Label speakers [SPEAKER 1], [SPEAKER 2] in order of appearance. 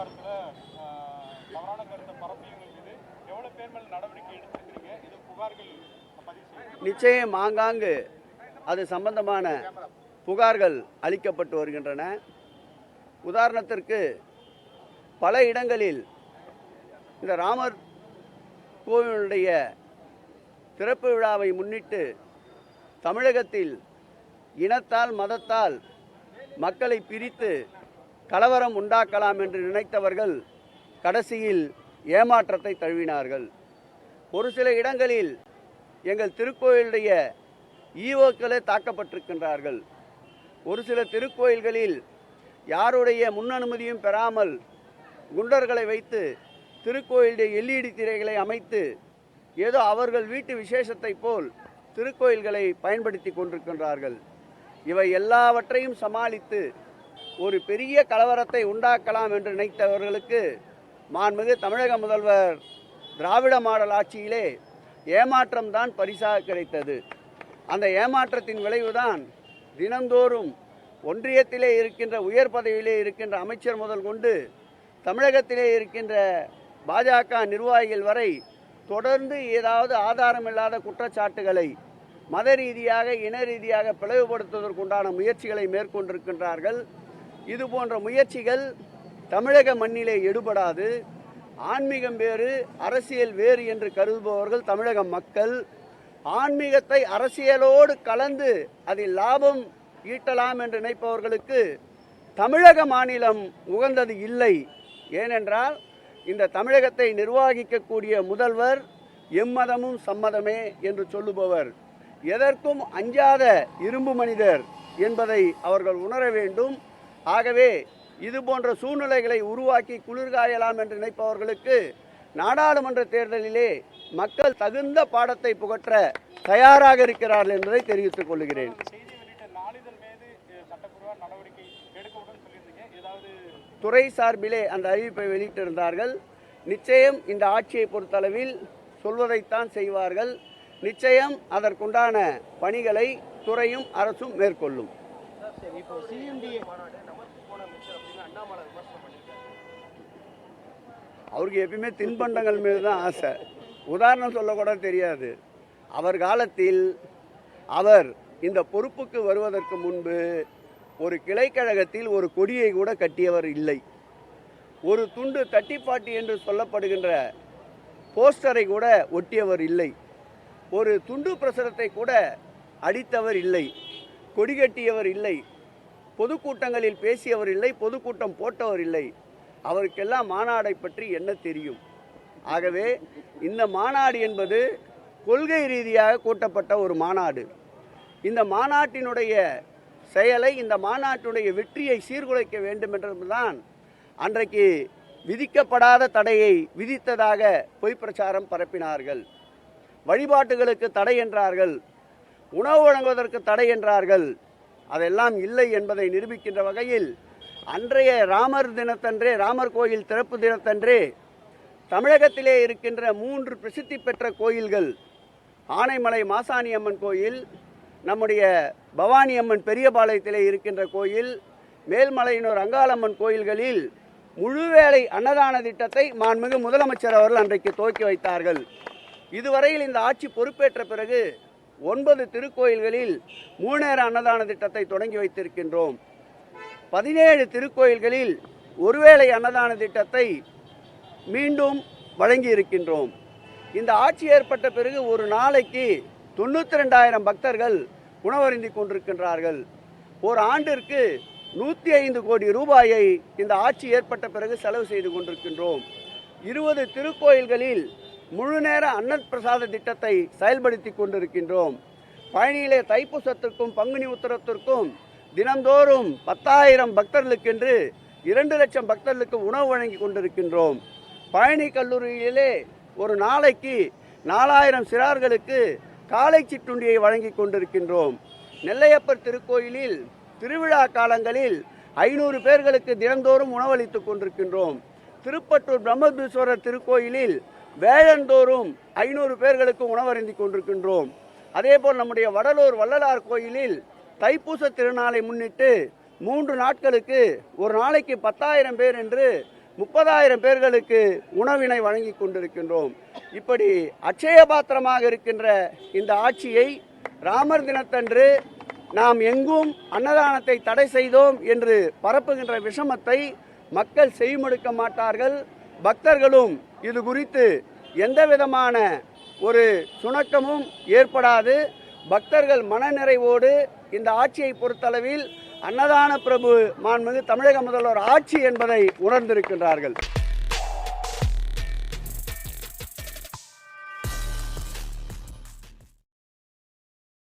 [SPEAKER 1] விவகாரத்தில் தவறான கருத்தை பரப்பியவங்க மீது எவ்வளவு பேர் மேல் நடவடிக்கை எடுத்திருக்கீங்க இது புகார்கள்
[SPEAKER 2] நிச்சயம் ஆங்காங்கு அது சம்பந்தமான புகார்கள் அளிக்கப்பட்டு வருகின்றன. உதாரணத்திற்கு பல இடங்களில் இந்த ராமர் கோவிலுடைய திறப்பு விழாவை முன்னிட்டு தமிழகத்தில் இனத்தால் மதத்தால் மக்களை பிரித்து கலவரம் உண்டாக்கலாம் என்று நினைத்தவர்கள் கடைசியில் ஏமாற்றத்தை தழுவினார்கள். ஒரு சில இடங்களில் எங்கள் திருக்கோயிலுடைய ஈவோக்களே தாக்கப்பட்டிருக்கின்றார்கள். ஒரு சில திருக்கோயில்களில் யாருடைய முன் அனுமதியும் பெறாமல் குண்டர்களை வைத்து திருக்கோயிலுடைய எல்இடி திரைகளை அமைத்து ஏதோ அவர்கள் வீட்டு விசேஷத்தை போல் திருக்கோயில்களை பயன்படுத்தி கொண்டிருக்கின்றார்கள். இவை எல்லாவற்றையும் சமாளித்து ஒரு பெரிய கலவரத்தை உண்டாக்கலாம் என்று நினைத்தவர்களுக்கு மாண்புமிகு தமிழக முதல்வர் திராவிட மாடல் ஆட்சியிலே ஏமாற்றம் தான் பரிசாக கிடைத்தது. அந்த ஏமாற்றத்தின் விளைவுதான் தினந்தோறும் ஒன்றியத்திலே இருக்கின்ற உயர் பதவியிலே இருக்கின்ற அமைச்சர் முதல் கொண்டு தமிழகத்திலே இருக்கின்ற பாஜக நிர்வாகிகள் வரை தொடர்ந்து ஏதாவது ஆதாரமில்லாத குற்றச்சாட்டுகளை மத ரீதியாக இன ரீதியாக பிளவுபடுத்துவதற்குண்டான முயற்சிகளை மேற்கொண்டிருக்கின்றார்கள். இது போன்ற முயற்சிகள் தமிழக மண்ணிலே எடுபடாது. ஆன்மீகம் வேறு அரசியல் வேறு என்று கருதுபவர்கள் தமிழக மக்கள் ஆன்மீகத்தை அரசியலோடு கலந்து அதில் லாபம் ஈட்டலாம் என்று நினைப்பவர்களுக்கு தமிழக மாநிலம் உகந்தது இல்லை. ஏனென்றால் இந்த தமிழகத்தை நிர்வகிக்கக்கூடிய முதல்வர் எம்மதமும் சம்மதமே என்று சொல்லுபவர். எதற்கும் அஞ்சாத இரும்பு மனிதர் என்பதை அவர்கள் உணர வேண்டும். ஆகவே இது போன்ற சூழ்நிலைகளை உருவாக்கி குளிர்காயலாம் என்று நினைப்பவர்களுக்கு நாடாளுமன்ற தேர்தலிலே மக்கள் தகுந்த பாடத்தை புகற்ற தயாராக இருக்கிறார்கள் என்பதை தெரிவித்துக் கொள்கிறேன். துறை சார்பிலே அந்த அறிவிப்பை வெளியிட்டிருந்தார்கள். நிச்சயம் இந்த ஆட்சியை பொறுத்தளவில் சொல்வதைத்தான் செய்வார்கள். நிச்சயம் அதற்குண்டான பணிகளை துறையும் அரசும் மேற்கொள்ளும். அவருக்கு எப்பயுமே தின்பண்டங்கள் மீது தான் ஆசை. உதாரணம் சொல்லக்கூட தெரியாது. அவர் காலத்தில் அவர் இந்த பொறுப்புக்கு வருவதற்கு முன்பு ஒரு கிளைக்கழகத்தில் ஒரு கொடியை கூட கட்டியவர் இல்லை. ஒரு துண்டு தட்டிப்பாட்டி என்று சொல்லப்படுகின்ற போஸ்டரை கூட ஒட்டியவர் இல்லை. ஒரு துண்டு பிரசுரத்தை கூட அடித்தவர் இல்லை. கொடி கட்டியவர் இல்லை. பொதுக்கூட்டங்களில் பேசியவர் இல்லை. பொதுக்கூட்டம் போட்டவர் இல்லை. அவருக்கெல்லாம் மாநாடை பற்றி என்ன தெரியும்? ஆகவே இந்த மாநாடு என்பது கொள்கை ரீதியாக கூட்டப்பட்ட ஒரு மாநாடு. இந்த மாநாட்டினுடைய செயலை இந்த மாநாட்டினுடைய வெற்றியை சீர்குலைக்க வேண்டும் என்றதுதான் அன்றைக்கு விதிக்கப்படாத தடையை விதித்ததாக பொய் பிரச்சாரம் பரப்பினார்கள். வழிபாட்டுகளுக்கு தடை என்றார்கள். உணவு வழங்குவதற்கு தடை என்றார்கள். அதெல்லாம் இல்லை என்பதை நிரூபிக்கின்ற வகையில் அன்றைய ராமர் தினத்தன்றே ராமர் கோயில் திறப்பு தினத்தன்றே தமிழகத்திலே இருக்கின்ற மூன்று பிரசித்தி பெற்ற கோயில்கள் ஆனைமலை மாசாணி அம்மன் கோயில் நம்முடைய பவானி அம்மன் பெரியபாளையத்திலே இருக்கின்ற கோயில் மேல்மலையினூர் அங்காளம்மன் கோயில்களில் முழுவேளை அன்னதான திட்டத்தை மாண்புமிகு முதலமைச்சர் அவர்கள் அன்றைக்கு துவக்கி வைத்தார்கள். இதுவரையில் இந்த ஆட்சி பொறுப்பேற்ற பிறகு ஒன்பது திருக்கோயில்களில் மூணேர அன்னதான திட்டத்தை தொடங்கி வைத்திருக்கின்றோம். பதினேழு திருக்கோயில்களில் ஒருவேளை அன்னதான திட்டத்தை மீண்டும் வழங்கி இருக்கின்றோம் இந்த ஆட்சி ஏற்பட்ட பிறகு ஒரு நாளைக்கு தொண்ணூற்றி ரெண்டாயிரம் பக்தர்கள் உணவருந்தி கொண்டிருக்கின்றார்கள். ஒரு ஆண்டிற்கு நூற்றி ஐந்து கோடி ரூபாயை இந்த ஆட்சி ஏற்பட்ட பிறகு செலவு செய்து கொண்டிருக்கின்றோம். இருபது திருக்கோயில்களில் முழு நேர அன்னத் பிரசாத திட்டத்தை செயல்படுத்தி கொண்டிருக்கின்றோம். பழனியிலே தைப்பூசத்திற்கும் பங்குனி உத்தரத்திற்கும் தினந்தோறும் பத்தாயிரம் பக்தர்களுக்கென்று இரண்டு லட்சம் பக்தர்களுக்கு உணவு வழங்கி கொண்டிருக்கின்றோம். பழனி கல்லூரியிலே ஒரு நாளைக்கு நாலாயிரம் சிறார்களுக்கு காலை சிற்றுண்டியை வழங்கி கொண்டிருக்கின்றோம். நெல்லையப்பர் திருக்கோயிலில் திருவிழா காலங்களில் ஐநூறு பேர்களுக்கு தினந்தோறும் உணவளித்துக் கொண்டிருக்கின்றோம். திருப்பட்டூர் பிரம்மபீஸ்வரர் திருக்கோயிலில் வேழந்தோறும் ஐநூறு பேர்களுக்கு உணவருந்தி கொண்டிருக்கின்றோம். அதேபோல் நம்முடைய வடலூர் வள்ளலார் கோயிலில் தைப்பூச திருநாளை முன்னிட்டு மூன்று நாட்களுக்கு ஒரு நாளைக்கு பத்தாயிரம் பேர் என்று முப்பதாயிரம் பேர்களுக்கு உணவினை வழங்கி கொண்டிருக்கின்றோம். இப்படி அட்சய பாத்திரமாக இருக்கின்ற இந்த ஆட்சியை ராமர் தினத்தன்று நாம் எங்கும் அன்னதானத்தை தடை செய்தோம் என்று பரப்புகின்ற விஷமத்தை மக்கள் செய்மடுக்க மாட்டார்கள். பக்தர்களும் இது குறித்து எந்த விதமான ஒரு சுணக்கமும் ஏற்படாது. பக்தர்கள் மனநிறைவோடு இந்த ஆட்சியை பொறுத்தளவில் அன்னதான பிரபு மாண்புமிகு தமிழக முதல்வர் ஆட்சி என்பதை உணர்ந்திருக்கின்றார்கள்.